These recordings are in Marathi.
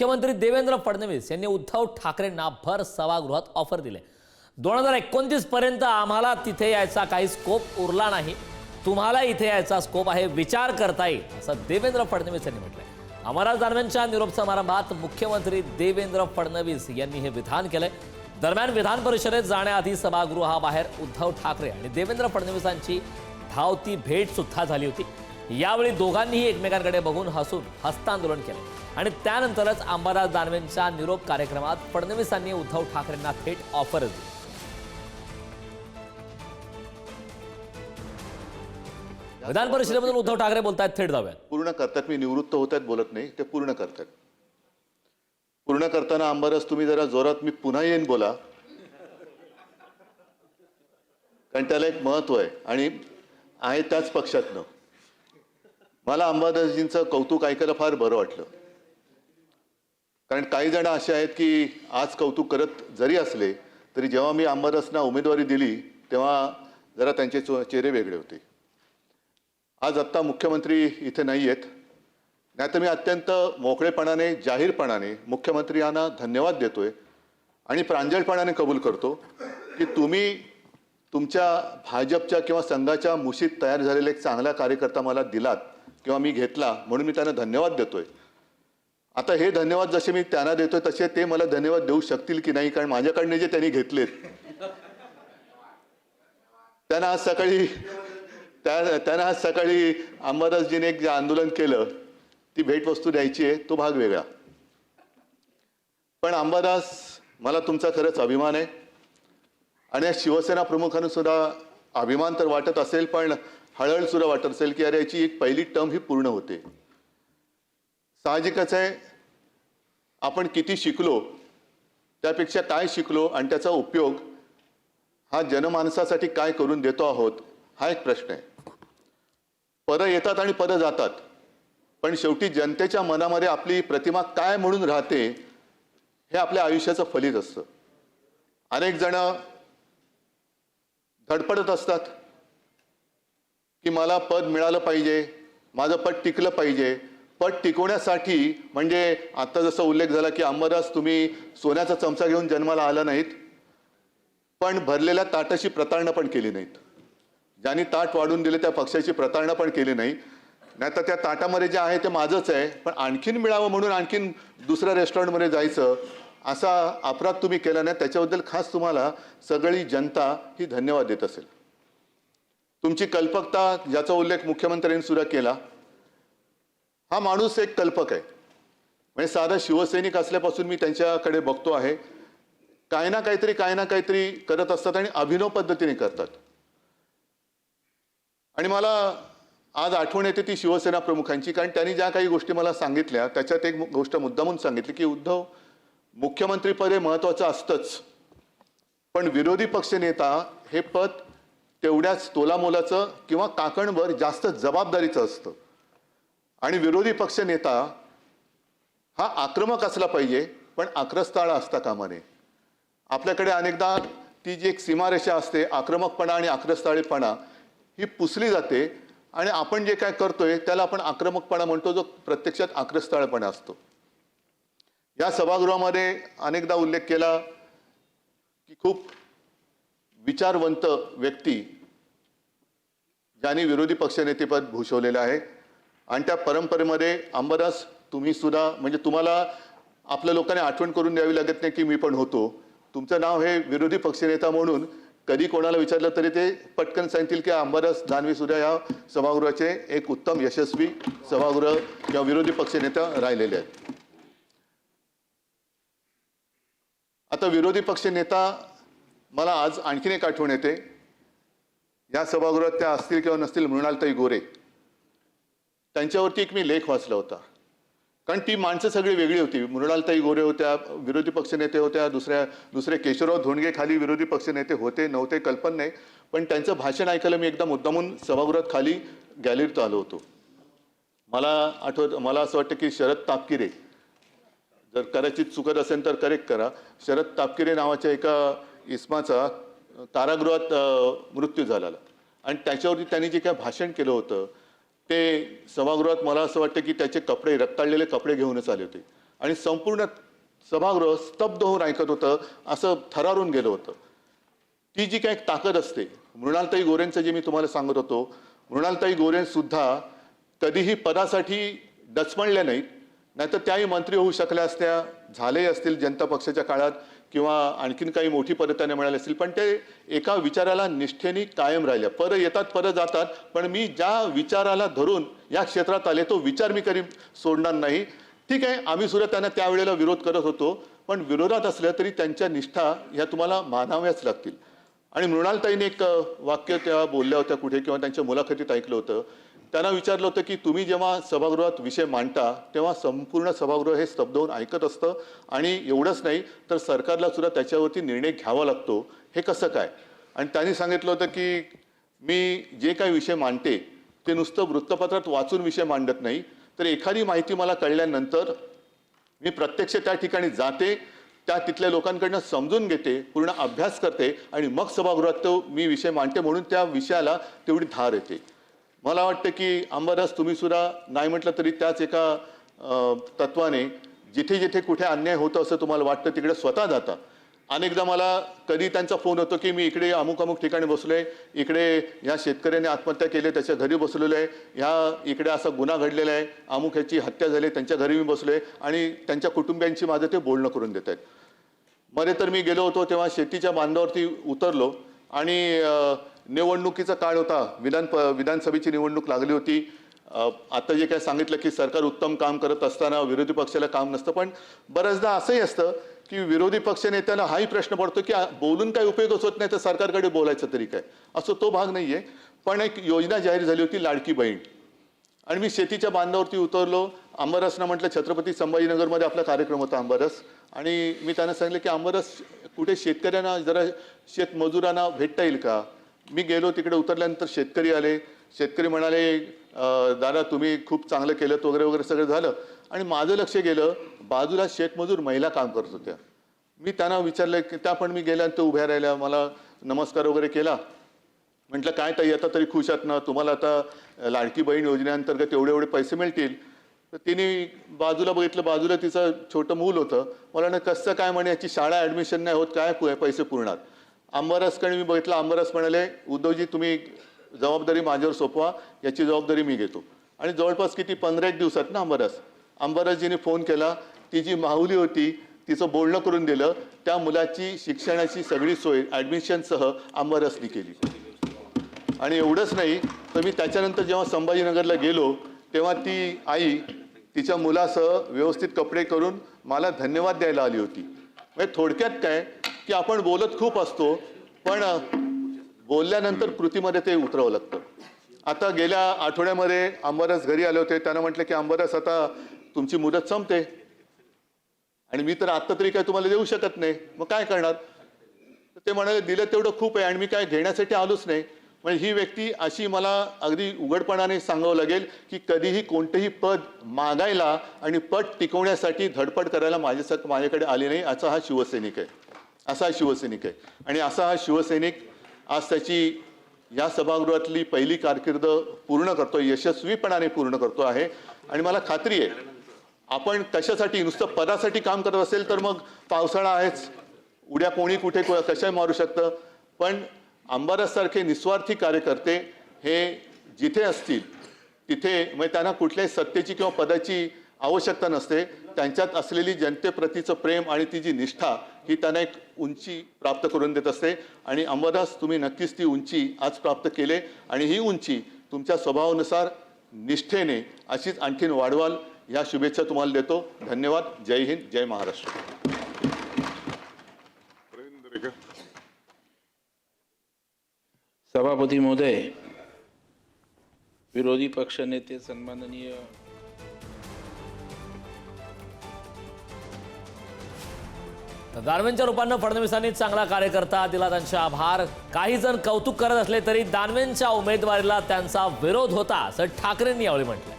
मुख्यमंत्री देवेंद्र फडणवीस यांनी उद्धव ठाकरेंना भर सभागृहात ऑफर दिले. दोन हजार एकोणतीस पर्यंत आम्हाला तिथे यायचा काही स्कोप उरला नाही. तुम्हाला इथे यायचा स्कोप आहे विचार करता येईल असं देवेंद्र फडणवीस यांनी म्हटलंय. अमराज दरम्यानच्या निरोप समारंभात मुख्यमंत्री देवेंद्र फडणवीस यांनी हे विधान केलंय. दरम्यान विधान परिषदेत जाण्याआधी सभागृहाबाहेर उद्धव ठाकरे आणि देवेंद्र फडणवीसांची धावती भेट सुद्धा झाली होती. यावेळी दोघांनीही एकमेकांकडे बघून हसून हस्तांदोलन केलं. आणि त्यानंतरच अंबादास दानवेंच्या निरोप कार्यक्रमात फडणवीसांनी उद्धव ठाकरेंना थेट ऑफर दिली. विधान परिषदेमधून उद्धव ठाकरे बोलतायत थेट जाऊयात. पूर्ण करतात मी निवृत्त होत आहेत बोलत नाही ते पूर्ण करतात. पूर्ण करताना अंबादास तुम्ही जरा जोरात मी पुन्हा येईन बोला. कारण त्याला एक महत्त्व आहे आणि आहे त्याच पक्षातनं. मला अंबादासजींचं कौतुक ऐकायला फार बरं वाटलं. कारण काही जण असे आहेत की आज कौतुक करत जरी असले तरी जेव्हा मी अंबादासना उमेदवारी दिली तेव्हा जरा त्यांचे चेहरे वेगळे होते. आज आत्ता मुख्यमंत्री इथे नाही आहेत. नाही तर मी अत्यंत मोकळेपणाने जाहीरपणाने मुख्यमंत्री यांना धन्यवाद देतोय आणि प्रांजळपणाने कबूल करतो की तुम्ही तुमच्या भाजपच्या किंवा संघाच्या मुशीत तयार झालेला एक चांगला कार्यकर्ता मला दिलात किंवा मी घेतला म्हणून मी त्यांना धन्यवाद देतोय. आता हे धन्यवाद जसे मी त्यांना देतोय तसे ते मला धन्यवाद देऊ शकतील की नाही कारण माझ्याकडनं जे त्यांनी घेतलेत. त्यांना आज सकाळी त्या त्यांना आज सकाळी अंबादासजीने एक जे आंदोलन केलं ती भेटवस्तू द्यायची आहे तो भाग वेगळा. पण अंबादास मला तुमचा खरंच अभिमान आहे. आणि या शिवसेना प्रमुखांना सुद्धा अभिमान तर वाटत असेल पण हळहळ सुद्धा वाटत असेल की अरे याची एक पहिली टर्म ही पूर्ण होते. साहजिकच आहे आपण किती शिकलो त्यापेक्षा काय शिकलो आणि त्याचा उपयोग हा जनमानसासाठी काय करून देतो आहोत हा एक प्रश्न आहे. पदं येतात आणि पदं जातात पण शेवटी जनतेच्या मनामध्ये आपली प्रतिमा काय म्हणून राहते हे आपल्या आयुष्याचं फलित असतं. अनेक जण धडपडत असतात की मला पद मिळालं पाहिजे माझं पद टिकलं पाहिजे पट टिकवण्यासाठी म्हणजे आता जसा उल्लेख झाला की अंबादास तुम्ही सोन्याचा चमचा घेऊन जन्माला आला नाहीत पण भरलेल्या ताटाशी प्रतारणा पण केली नाहीत. ज्यांनी ताट वाढून दिले त्या पक्षाची प्रतारणा पण केली नाही. नाही तर त्या ताटामध्ये जे आहे ते माझंच आहे पण आणखीन मिळावं म्हणून आणखीन दुसऱ्या रेस्टॉरंटमध्ये जायचं असा अपराध तुम्ही केला नाही. त्याच्याबद्दल खास तुम्हाला सगळी जनता ही धन्यवाद देत असेल. तुमची कल्पकता ज्याचा उल्लेख मुख्यमंत्र्यांनी सुद्धा केला हा माणूस एक कल्पक आहे. म्हणजे साधा शिवसैनिक असल्यापासून मी त्यांच्याकडे बघतो आहे. काही ना काहीतरी काही ना काहीतरी करत असतात आणि अभिनव पद्धतीने करतात. आणि मला आज आठवण येते ती शिवसेना प्रमुखांची कारण त्यांनी ज्या काही गोष्टी मला सांगितल्या त्याच्यात एक गोष्ट मुद्दामून सांगितली की उद्धव मुख्यमंत्रीपद हे महत्वाचं असतंच. पण विरोधी पक्षनेता हे पद तेवढ्याच तोलामोलाचं किंवा काकणवर जास्त जबाबदारीचं असतं. आणि विरोधी पक्ष नेता हा आक्रमक असला पाहिजे पण आक्रस्ताळा असता कामा नये आपल्याकडे अनेकदा ती जी एक सीमारेषा असते आक्रमकपणा आणि आक्रस्ताळीपणा ही पुसली जाते आणि आपण जे काय करतोय त्याला आपण आक्रमकपणा म्हणतो जो प्रत्यक्षात आक्रस्ताळपणा असतो. या सभागृहामध्ये अनेकदा उल्लेख केला की खूप विचारवंत व्यक्ती ज्यांनी विरोधी पक्षनेतेपद भूषवलेलं आहे. आणि त्या परंपरेमध्ये अंबादास तुम्ही सुद्धा म्हणजे तुम्हाला आपल्या लोकांनी आठवण करून द्यावी लागत नाही की मी पण होतो. तुमचं नाव हे विरोधी पक्षनेता म्हणून कधी कोणाला विचारलं तरी ते पटकन सांगतील की अंबादास दानवे सुद्धा या सभागृहाचे एक उत्तम यशस्वी सभागृह किंवा विरोधी पक्षनेता राहिलेले आहेत. आता विरोधी पक्षनेता मला आज आणखीन एक आठवण येते. या सभागृहात त्या असतील किंवा नसतील मृणालताई गोरे. त्यांच्यावरती एक मी लेख वाचला होता. कारण ती माणसं सगळी वेगळी होती. मृणालताई गोरे होत्या विरोधी पक्षनेते होत्या दुसऱ्या दुसरे केशवराव धोंडगे खाली विरोधी पक्षनेते होते नव्हते कल्पना नाही. पण त्यांचं भाषण ऐकायला मी एकदा मुद्दामून सभागृहात खाली गॅलरीत आलो होतो. मला आठवत मला असं वाटतं की शरद तापकिरे जर कदाचित चुकत असेल तर करेक्ट करा. शरद तापकिरे नावाच्या एका इस्माचा तारागृहात कारागृहात मृत्यू झालेला आणि त्याच्यावरती त्यांनी जे काय भाषण केलं होतं ते सभागृहात मला असं वाटतं की त्याचे कपडे रक्ताळलेले कपडे घेऊनच आले होते. आणि संपूर्ण सभागृह स्तब्ध होऊन ऐकत होतं असं थरारून गेलं होतं. ती जी काय ताकद असते मृणालताई गोरेंचं जे मी तुम्हाला सांगत होतो मृणालताई गोरेंसुद्धा कधीही पदासाठी डचमणल्या नाहीत नाहीतर त्याही मंत्री होऊ शकल्या असत्या झाले असतील जनता पक्षाच्या काळात. किंवा आणखीन काही मोठी पदं त्यांना मिळाली असतील पण ते एका विचाराला निष्ठेने कायम राहिल्या. परत येतात परत जातात पण मी ज्या विचाराला धरून या क्षेत्रात आले तो विचार मी कधी सोडणार नाही. ठीक आहे आम्ही सुद्धा त्यांना त्यावेळेला विरोध करत होतो पण विरोधात असल्या तरी त्यांच्या निष्ठा ह्या तुम्हाला मानाव्याच लागतील. आणि मृणालताईने एक वाक्य त्या बोलल्या होत्या कुठे किंवा त्यांच्या मुलाखतीत ऐकलं होतं. त्यांना विचारलं होतं की तुम्ही जेव्हा सभागृहात विषय मांडता तेव्हा संपूर्ण सभागृह हे स्तब्ध होऊन ऐकत असतं आणि एवढंच नाही तर सरकारला सुद्धा त्याच्यावरती निर्णय घ्यावा लागतो. हे कसं काय? आणि त्यांनी सांगितलं होतं की मी जे काही विषय मांडते ते नुसतं वृत्तपत्रात वाचून विषय मांडत नाही. तर एखादी माहिती मला कळल्यानंतर मी प्रत्यक्ष त्या ठिकाणी जाते त्या तिथल्या लोकांकडनं समजून घेते पूर्ण अभ्यास करते आणि मग सभागृहात तो मी विषय मांडते म्हणून त्या विषयाला तेवढी धार येते. मला वाटतं की अंबादास तुम्ही सुद्धा नाही म्हटलं तरी त्याच एका तत्वाने जिथे जिथे कुठे अन्याय होतं असं तुम्हाला वाटतं तिकडे स्वतः जाता अनेकदा मला कधी त्यांचा फोन होतो की मी इकडे अमुक अमुक ठिकाणी बसलो आहे इकडे ह्या शेतकऱ्याने आत्महत्या केली त्याच्या घरी बसलेलो आहे ह्या इकडे असा गुन्हा घडलेला आहे अमुक ह्याची हत्या झाली त्यांच्या घरी मी बसलो आहे आणि त्यांच्या कुटुंबियांची माझं ते बोलणं करून देत आहेत. मध्ये तर मी गेलो होतो तेव्हा शेतीच्या बांधावरती उतरलो आणि निवडणुकीचा काळ होता. विधान प विधानसभेची निवडणूक लागली होती. आता जे काय सांगितलं की सरकार उत्तम काम करत असताना विरोधी पक्षाला काम नसतं पण बऱ्याचदा असंही असतं की विरोधी पक्ष नेत्याला हाही प्रश्न पडतो की बोलून काही उपयोगच होत नाही तर सरकारकडे बोलायचं तरी काय? असं तो भाग नाही आहे पण एक योजना जाहीर झाली होती लाडकी बहीण. आणि मी शेतीच्या बांधावरती उतरलो. अंबरसनं म्हटलं छत्रपती संभाजीनगरमध्ये आपला कार्यक्रम होता अंबरस आणि मी त्यांना सांगितलं की अंबरस कुठे शेतकऱ्यांना जरा शेतमजुरांना भेटता येईल का? मी गेलो तिकडे उतरल्यानंतर शेतकरी आले. शेतकरी म्हणाले दादा तुम्ही खूप चांगलं केलं वगैरे वगैरे सगळं झालं. आणि माझं लक्ष गेलं बाजूला शेतमजूर महिला काम करत होत्या. मी त्यांना विचारलं की त्या पण मी गेल्यानंतर उभ्या राहिल्या मला नमस्कार वगैरे केला? म्हटलं काय ताई आता तरी खुश आहात ना? तुम्हाला आता लाडकी बहीण योजनेअंतर्गत एवढे एवढे पैसे मिळतील. तर तिने बाजूला बघितलं बाजूला तिचं छोटं मूल होतं. मला ना कसं काय म्हणे याची शाळा ॲडमिशन नाही होत काय पु- पैसे पुरणार? आंबरसकडे मी बघितलं आंबरस म्हणाले उद्धवजी तुम्ही जबाबदारी माझ्यावर सोपवा याची जबाबदारी मी घेतो. आणि जवळपास किती पंधरा एक दिवसात ना आंबरस आंबरसजीने फोन केला ती जी माहुली होती तिचं बोलणं करून दिलं त्या मुलाची शिक्षणाची सगळी सोय ॲडमिशनसह आंबरसनी केली. आणि एवढंच नाही तर मी त्याच्यानंतर जेव्हा संभाजीनगरला गेलो तेव्हा ती आई तिच्या मुलासह व्यवस्थित कपडे करून मला धन्यवाद द्यायला आली होती. म्हणजे थोडक्यात काय की आपण बोलत खूप असतो पण बोलल्यानंतर कृतीमध्ये ते उतरावं लागतं. आता गेल्या आठवड्यामध्ये अंबरस घरी आले होते त्यांना म्हटलं की अंबरस आता तुमची मुदत संपते. आणि मी तर आत्ता तरी काय तुम्हाला देऊ शकत नाही. मग काय करणार? ते म्हणाले दिलं तेवढं खूप आहे आणि मी काय घेण्यासाठी आलोच नाही. म्हणजे ही व्यक्ती अशी मला अगदी उघडपणाने सांगावं लागेल की कधीही कोणतंही पद मागायला आणि पद टिकवण्यासाठी धडपड करायला माझ्यासाठी माझ्याकडे आले नाही असा हा शिवसैनिक आहे. असा शिवसैनिक आहे. आणि असा हा शिवसैनिक आज त्याची या सभागृहातली पहिली कारकीर्द पूर्ण करतो यशस्वीपणाने पूर्ण करतो आहे. आणि मला खात्री आहे आपण कशासाठी नुसतं पदासाठी काम करत असेल तर मग पावसाळा आहेच. उद्या कोणी कुठे कशाही कशा मारू शकतं? पण आंबारससारखे निस्वार्थी कार्यकर्ते हे जिथे असतील तिथे म्हणजे त्यांना कुठल्याही सत्तेची किंवा पदाची आवश्यकता नसते. त्यांच्यात असलेली जनतेप्रतीचं प्रेम आणि ती जी निष्ठा ही त्यांना एक उंची प्राप्त करून देत असते. आणि अंबादास तुम्ही नक्कीच ती उंची आज प्राप्त केले. आणि ही उंची तुमच्या स्वभावानुसार निष्ठेने अशीच आणखीन वाढवाल. या शुभेच्छा तुम्हाला देतो. धन्यवाद. जय हिंद. जय महाराष्ट्र. सभापती महोदय विरोधी पक्ष नेते सन्माननीय तर दानवेंच्या रूपानं फडणवीसांनी चांगला कार्यकर्ता दिला त्यांचे आभार. काही जण कौतुक करत असले तरी दानवेंच्या उमेदवारीला त्यांचा विरोध होता असं ठाकरेंनी यावेळी म्हटलं.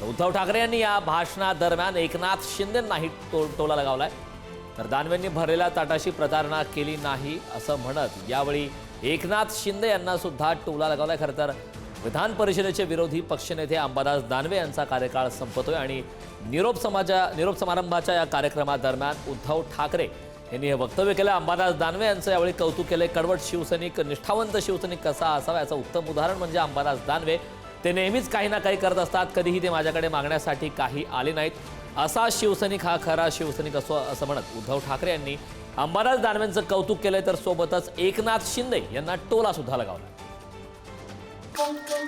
तर उद्धव ठाकरे यांनी या भाषणादरम्यान एकनाथ शिंदेंनाही टो टोला लगावलाय. तर दानवेंनी भरलेल्या ताटाशी प्रतारणा केली नाही असं म्हणत यावेळी एकनाथ शिंदे यांना सुद्धा टोला लगावलाय. खरं तर विधान परिषदेचे विरोधी पक्षनेते अंबादास दानवे यांचा कार्यकाळ संपतोय आणि निरोप समाजा निरोप समारंभाच्या या कार्यक्रमादरम्यान उद्धव ठाकरे यांनी हे वक्तव्य केलं. अंबादास दानवे यांचं यावेळी कौतुक केले कडवट शिवसैनिक निष्ठावंत शिवसैनिक कसा असावा याचं उत्तम उदाहरण म्हणजे अंबादास दानवे. ते नेहमीच काही ना काही करत असतात. कधीही ते माझ्याकडे मागण्यासाठी काही आले नाहीत. असा शिवसैनिक हा खरा शिवसैनिक असो असं म्हणत उद्धव ठाकरे यांनी अंबादास दानवेंचं कौतुक केलंय. तर सोबतच एकनाथ शिंदे यांना टोला सुद्धा लगावला. Música